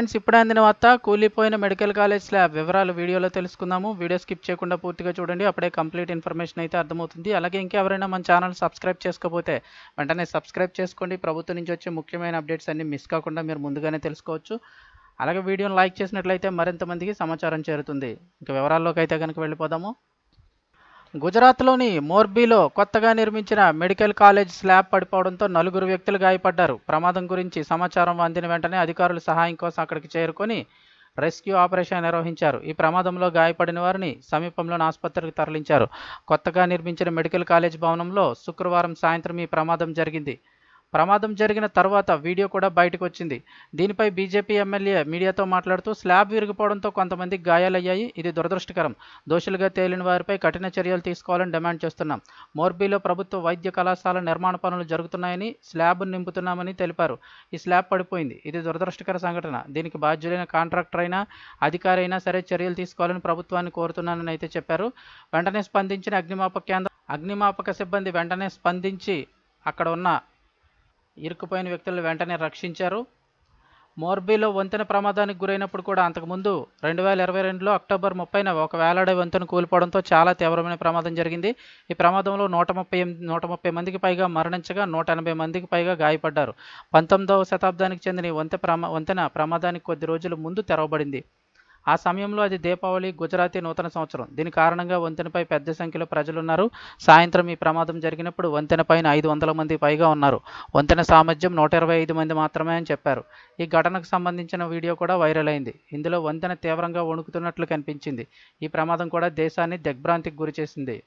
Friends ఇప్పుడే అందిన వార్త కూలిపోయిన మెడికల్ కాలేజ్ స్లాబ్ వివరాలు వీడియోలో తెలుసుకుందాము. వీడియో స్కిప్ చేయకుండా పూర్తిగా చూడండి అప్పుడే కంప్లీట్ ఇన్ఫర్మేషన్ అయితే అర్థమవుతుంది. అలాగే ఇంకెవరైనా మన ఛానల్ సబ్స్క్రైబ్ చేసుకోకపోతే వెంటనే సబ్స్క్రైబ్ చేసుకోండి. ప్రభుత్వం నుంచి వచ్చే ముఖ్యమైన అప్డేట్స్ అన్ని మిస్ కాకుండా మీరు ముందుగానే తెలుసుకోవచ్చు. అలాగే వీడియోని లైక్ చేసినట్లయితే మరింత మందికి సమాచారం చేరుతుంది. ఇంకా వివరాల్లోకి అయితే కనుక వెళ్ళిపోదాము. గుజరాత్లోని మోర్బీలో కొత్తగా నిర్మించిన మెడికల్ కాలేజ్ స్లాబ్ పడిపోవడంతో నలుగురు వ్యక్తులు గాయపడ్డారు. ప్రమాదం గురించి సమాచారం అందిన వెంటనే అధికారులు సహాయం కోసం అక్కడికి చేరుకొని రెస్క్యూ ఆపరేషన్ నిర్వహించారు. ఈ ప్రమాదంలో గాయపడిన వారిని సమీపంలోని ఆసుపత్రికి తరలించారు. కొత్తగా నిర్మించిన మెడికల్ కాలేజ్ భవనంలో శుక్రవారం సాయంత్రం ఈ ప్రమాదం జరిగింది. ప్రమాదం జరిగిన తర్వాత వీడియో కూడా బయటకు వచ్చింది దీనిపై బీజేపీ ఎమ్మెల్యే మీడియాతో మాట్లాడుతూ స్లాబ్ విరిగిపోవడంతో కొంతమంది గాయాలయ్యాయి. ఇది దురదృష్టకరం. దోషులుగా తేలిన వారిపై కఠిన చర్యలు తీసుకోవాలని డిమాండ్ చేస్తున్నాం. మోర్బీలో ప్రభుత్వ వైద్య కళాశాల నిర్మాణ పనులు జరుగుతున్నాయని స్లాబ్ నింపుతున్నామని తెలిపారు. ఈ స్లాబ్ పడిపోయింది. ఇది దురదృష్టకర సంఘటన. దీనికి బాధ్యులైన కాంట్రాక్టర్ అయినా అధికారి అయినా సరే చర్యలు తీసుకోవాలని ప్రభుత్వాన్ని కోరుతున్నానని అయితే చెప్పారు. వెంటనే స్పందించిన అగ్నిమాపక కేంద్రం అగ్నిమాపక సిబ్బంది వెంటనే స్పందించి అక్కడ ఉన్న ఇరుక్కుపోయిన వ్యక్తులను వెంటనే రక్షించారు. మోర్బీలో వంతెన ప్రమాదానికి గురైనప్పుడు కూడా అంతకుముందు రెండు వేల ఇరవై రెండులో అక్టోబర్ ముప్పైన ఒక వేలాడే వంతెన కూలిపోవడంతో చాలా తీవ్రమైన ప్రమాదం జరిగింది. ఈ ప్రమాదంలో నూట ముప్పై నూట ముప్పై మందికి పైగా మరణించగా నూట ఎనభై మందికి పైగా గాయపడ్డారు. పంతొమ్మిదవ శతాబ్దానికి చెందిన వంతె ప్రమా వంతెన ప్రమాదానికి కొద్ది రోజుల ముందు తెరవబడింది. ఆ సమయంలో అది దీపావళి గుజరాతీ నూతన సంవత్సరం. దీని కారణంగా వంతెనపై పెద్ద సంఖ్యలో ప్రజలున్నారు. సాయంత్రం ఈ ప్రమాదం జరిగినప్పుడు వంతెన పైన ఐదు వందల మంది పైగా ఉన్నారు. వంతెన సామర్థ్యం నూట ఇరవై ఐదు మంది మాత్రమే అని చెప్పారు. ఈ ఘటనకు సంబంధించిన వీడియో కూడా వైరల్ అయింది. ఇందులో వంతెన తీవ్రంగా వణుకుతున్నట్లు కనిపించింది. ఈ ప్రమాదం కూడా దేశాన్ని దిగ్భ్రాంతికి గురిచేసింది.